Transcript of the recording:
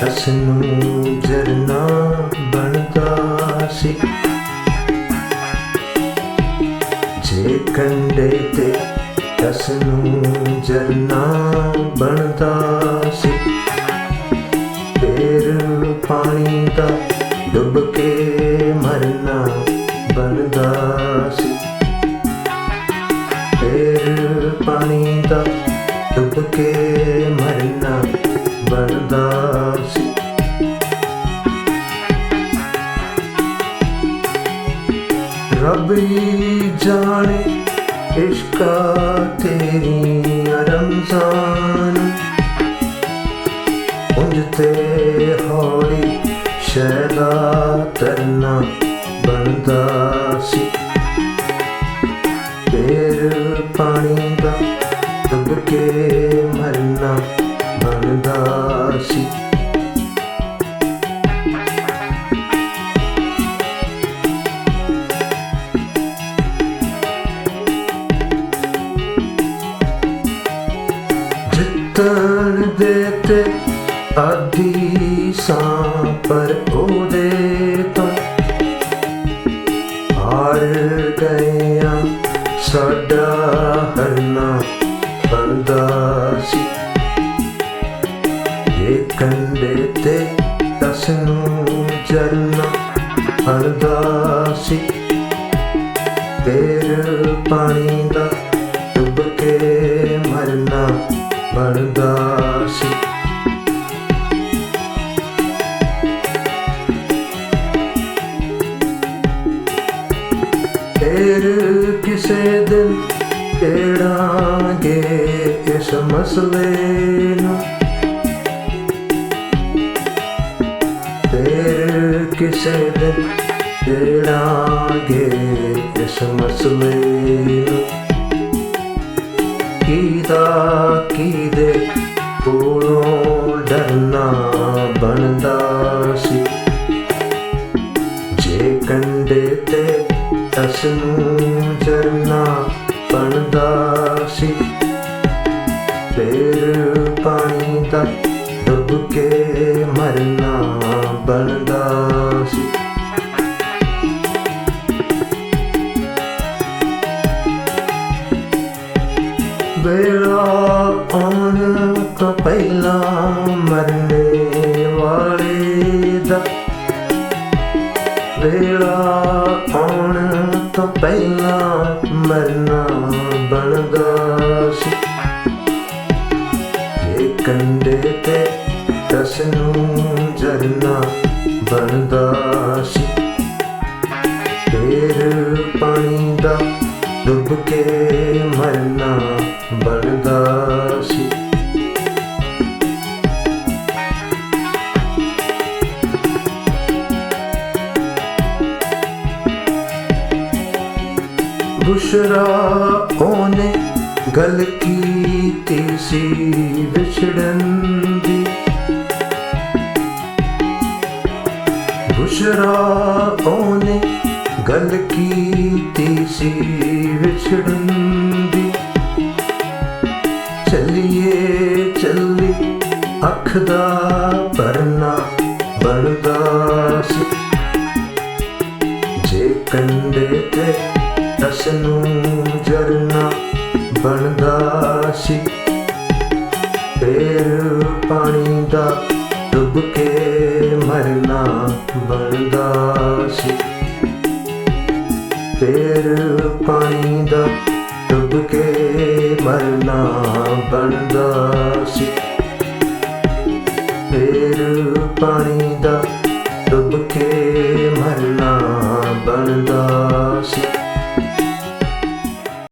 ਤਸ ਨੂੰ ਜਰਨਾ ਬਣਦਾ ਸੀ। ਜੇ ਕੰਡੇ ਤੇ ਤਸ ਨੂੰ ਜਰਨਾ ਬਣਦਾ ਸੀ, ਫੇਰ ਪਾਣੀ ਦਾ ਡੁੱਬ ਕੇ ਮਰਨਾ ਬਣਦਾ ਸੀ। ਫੇਰ ਪਾਣੀ ਦਾ ਡੁੱਬ ਕੇ ਬਣਦਾ ਸੀ। ਰੱਬ ਹੀ ਜਾਣੇ ਇਸ਼ਕਾ ਤੇਰੀ ਰਮਜ਼ਾਨ। ਉਂਝ ਤੇ ਹੌਲੀ ਸ਼ੈਦਾ ਤਰਨਾ ਬਣਦਾ ਸੀ। ਫੇਰ ਪਾਣੀ ਦਾ ਡੁੱਬ ਕੇ ਮਰਨਾ ਬਣਦਾ ਸੀ। ਜਿੱਤਣ ਦੇ ਤੇ ਆਦੀ ਸਾਂ ਪਰ ਉਹਦੇ ਤੋਂ ਹਾਰ ਗਇਆ ਸਾਡਾ ਤਸ ਨੂੰ ਜਰਨਾ ਬਣਦਾ ਸੀ ਫੇਰ ਪਾਣੀ ਦਾ ਡੁੱਬ ਕੇ ਮਰਨਾ ਬਣਦਾ ਸੀ ਫੇਰ ਕਿਸੇ ਦਿਨ ਕਿਹੜਾਂਗੇ ਇਸ ਮਸਲੇ ਨੂੰ। ਕਿਸੇ ਦਿਨ ਕਿਹੜਾਂਗੇ ਇਸ ਮਸਲੇ ਨੂੰ ਕੀਦਾ ਕੀਦੇ ਕੋਲੋਂ ਡਰਨਾ? ਬਣਦਾ ਸੀ। ਵੇਲਾ ਆਉਣ ਤੋਂ ਪਹਿਲਾਂ ਮਰਨੇ ਵਾਲੇ ਦਾ। ਵੇਲਾ ਆਉਣ ਤੋਂ ਪਹਿਲਾਂ ਮਰਨਾ ਬਣਦਾ ਸੀ। ਇਹ ਕੰਡੇ ਤੇ ਤਸ ਨੂੰ ਜਰਨਾ ਬਣਦਾ ਸੀ। ਫੇਰ ਪਾਣੀ ਦਾ ਡੁੱਬ ਕੇ ਮਰਨਾ ਬਣਦਾ ਸੀ। ਬੁਸ਼ਰਾ ਉਹਨੇ ਗੱਲ ਕੀਤੀ ਸੀ ਵਿਛੜਨ ਬੁਸ਼ਰਾ ਉਹਨੇ ਗੱਲ ਕੀਤੀ ਸੀ ਵਿਛੜਨ ਦੀ ਚੱਲੀਏ, ਚੱਲੀ ਅੱਖ ਦਾ ਪਰਨਾ ਬਣਦਾ ਸੀ। ਜੇ ਕੰਡੇ ਤੇ ਤਸ ਨੂੰ ਜਰਨਾ ਬਣਦਾ ਸੀ, ਫੇਰ ਪਾਣੀ ਦਾ ਡੁੱਬ ਕੇ ਮਰਨਾ ਬਣਦਾ ਸੀ। ਫੇਰ ਪਾਣੀ ਦਾ ਡੁੱਬ ਕੇ ਮਰਨਾ ਬਣਦਾ ਸੀ। ਫੇਰ ਪਾਣੀ ਦਾ